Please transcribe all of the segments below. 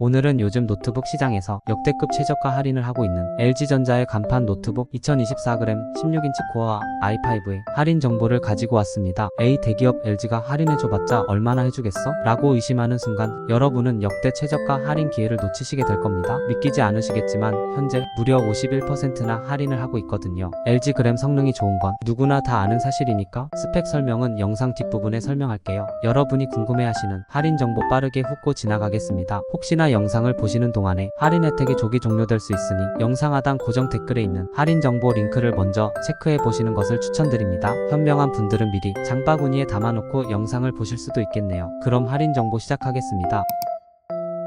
오늘은 요즘 노트북 시장에서 역대급 최저가 할인을 하고 있는 LG전자의 간판 노트북 2024g 16인치 코어 i5의 할인 정보를 가지고 왔습니다. A 대기업 LG가 할인해줘봤자 얼마나 해주겠어? 라고 의심하는 순간 여러분은 역대 최저가 할인 기회를 놓치시게 될 겁니다. 믿기지 않으시겠지만 현재 무려 51%나 할인을 하고 있거든요. LG 그램 성능이 좋은 건 누구나 다 아는 사실이니까 스펙 설명은 영상 뒷부분에 설명할게요. 여러분이 궁금해하시는 할인 정보 빠르게 훑고 지나가겠습니다. 혹시나 영상을 보시는 동안에 할인 혜택이 조기 종료될 수 있으니 영상 하단 고정 댓글에 있는 할인 정보 링크를 먼저 체크해 보시는 것을 추천드립니다. 현명한 분들은 미리 장바구니에 담아놓고 영상을 보실 수도 있겠네요. 그럼 할인 정보 시작하겠습니다.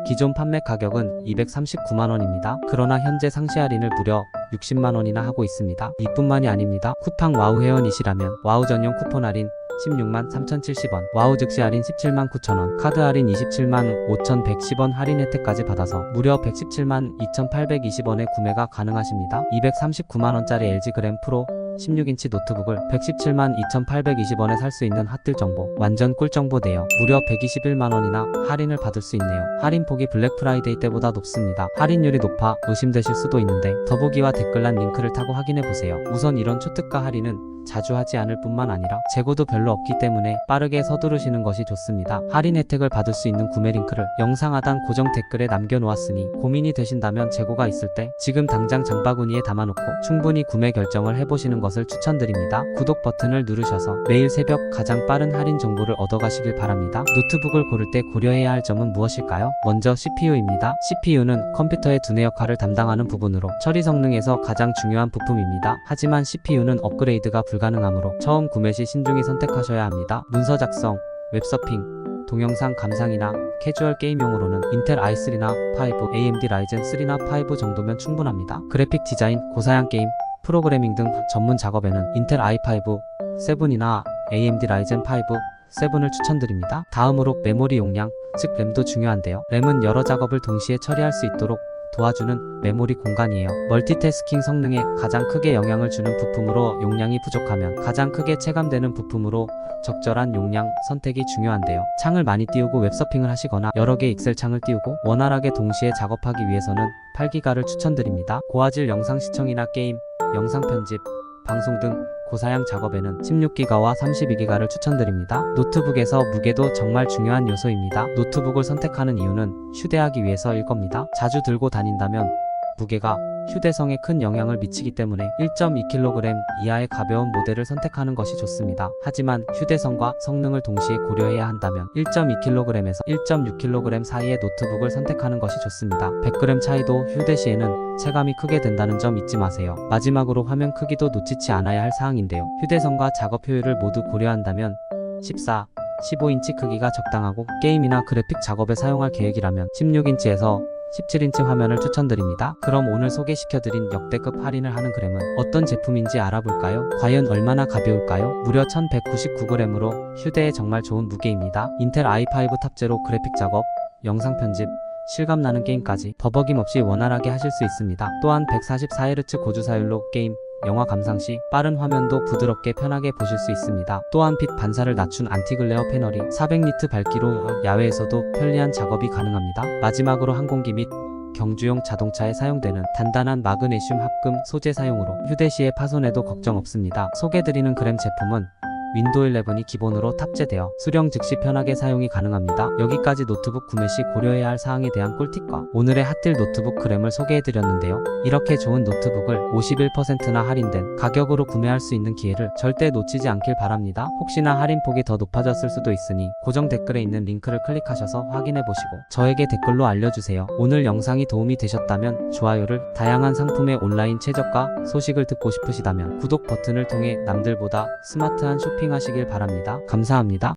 기존 판매 가격은 239만원입니다. 그러나 현재 상시 할인을 무려 60만원이나 하고 있습니다. 이뿐만이 아닙니다. 쿠팡 와우 회원이시라면 와우 전용 쿠폰 할인 16만 3,070원, 와우 즉시 할인 17만 9천원, 카드 할인 27만 5,110원 할인 혜택까지 받아서 무려 117만 2,820원에 구매가 가능하십니다. 239만원짜리 LG 그램 프로 16인치 노트북을 117만 2,820원에 살 수 있는 핫딜 정보 완전 꿀 정보네요. 무려 121만원이나 할인을 받을 수 있네요. 할인 폭이 블랙 프라이데이 때보다 높습니다. 할인율이 높아 의심되실 수도 있는데 더보기와 댓글란 링크를 타고 확인해 보세요. 우선 이런 초특가 할인은 자주 하지 않을 뿐만 아니라 재고도 별로 없기 때문에 빠르게 서두르시는 것이 좋습니다. 할인 혜택을 받을 수 있는 구매 링크를 영상 하단 고정 댓글에 남겨놓았으니 고민이 되신다면 재고가 있을 때 지금 당장 장바구니에 담아놓고 충분히 구매 결정을 해보시는 것을 추천드립니다. 구독 버튼을 누르셔서 매일 새벽 가장 빠른 할인 정보를 얻어가시길 바랍니다. 노트북을 고를 때 고려해야 할 점은 무엇일까요? 먼저 CPU입니다. CPU는 컴퓨터의 두뇌 역할을 담당하는 부분으로 처리 성능에서 가장 중요한 부품입니다. 하지만 CPU는 업그레이드가 불 가능하므로 처음 구매 시 신중히 선택하셔야 합니다. 문서 작성, 웹서핑, 동영상 감상이나 캐주얼 게임용으로는 인텔 i3나 5, AMD 라이젠 3나 5 정도면 충분합니다. 그래픽 디자인, 고사양 게임, 프로그래밍 등 전문 작업에는 인텔 i5, 7이나 AMD 라이젠 5, 7을 추천드립니다. 다음으로 메모리 용량, 즉 램도 중요한데요. 램은 여러 작업을 동시에 처리할 수 있도록 도와주는 메모리 공간이에요. 멀티태스킹 성능에 가장 크게 영향을 주는 부품으로 용량이 부족하면 가장 크게 체감되는 부품으로 적절한 용량 선택이 중요한데요. 창을 많이 띄우고 웹서핑을 하시거나 여러 개 익셀 창을 띄우고 원활하게 동시에 작업하기 위해서는 8기가를 추천드립니다. 고화질 영상 시청이나 게임, 영상 편집, 방송 등 고사양 작업에는 16기가와 32기가를 추천드립니다. 노트북에서 무게도 정말 중요한 요소입니다. 노트북을 선택하는 이유는 휴대하기 위해서일 겁니다. 자주 들고 다닌다면 무게가 휴대성에 큰 영향을 미치기 때문에 1.2kg 이하의 가벼운 모델을 선택하는 것이 좋습니다. 하지만 휴대성과 성능을 동시에 고려해야 한다면 1.2kg에서 1.6kg 사이의 노트북을 선택하는 것이 좋습니다. 100g 차이도 휴대 시에는 체감이 크게 된다는 점 잊지 마세요. 마지막으로 화면 크기도 놓치지 않아야 할 사항인데요. 휴대성과 작업 효율을 모두 고려한다면 14, 15인치 크기가 적당하고 게임이나 그래픽 작업에 사용할 계획이라면 16인치에서 17인치 화면을 추천드립니다. 그럼 오늘 소개시켜드린 역대급 할인을 하는 그램은 어떤 제품인지 알아볼까요? 과연 얼마나 가벼울까요? 무려 1199g으로 휴대에 정말 좋은 무게입니다. 인텔 i5 탑재로 그래픽 작업, 영상 편집, 실감나는 게임까지 버벅임 없이 원활하게 하실 수 있습니다. 또한 144Hz 고주사율로 게임, 영화 감상 시 빠른 화면도 부드럽게 편하게 보실 수 있습니다. 또한 빛 반사를 낮춘 안티글레어 패널이 400니트 밝기로 야외에서도 편리한 작업이 가능합니다. 마지막으로 항공기 및 경주용 자동차에 사용되는 단단한 마그네슘 합금 소재 사용으로 휴대 시에 파손에도 걱정 없습니다. 소개드리는 그램 제품은 윈도우 11이 기본으로 탑재되어 수령 즉시 편하게 사용이 가능합니다. 여기까지 노트북 구매 시 고려해야 할 사항에 대한 꿀팁과 오늘의 핫딜 노트북 그램을 소개해드렸는데요. 이렇게 좋은 노트북을 51%나 할인된 가격으로 구매할 수 있는 기회를 절대 놓치지 않길 바랍니다. 혹시나 할인폭이 더 높아졌을 수도 있으니 고정 댓글에 있는 링크를 클릭하셔서 확인해보시고 저에게 댓글로 알려주세요. 오늘 영상이 도움이 되셨다면 좋아요를 다양한 상품의 온라인 최저가 소식을 듣고 싶으시다면 구독 버튼을 통해 남들보다 스마트한 쇼핑하시길 바랍니다. 감사합니다.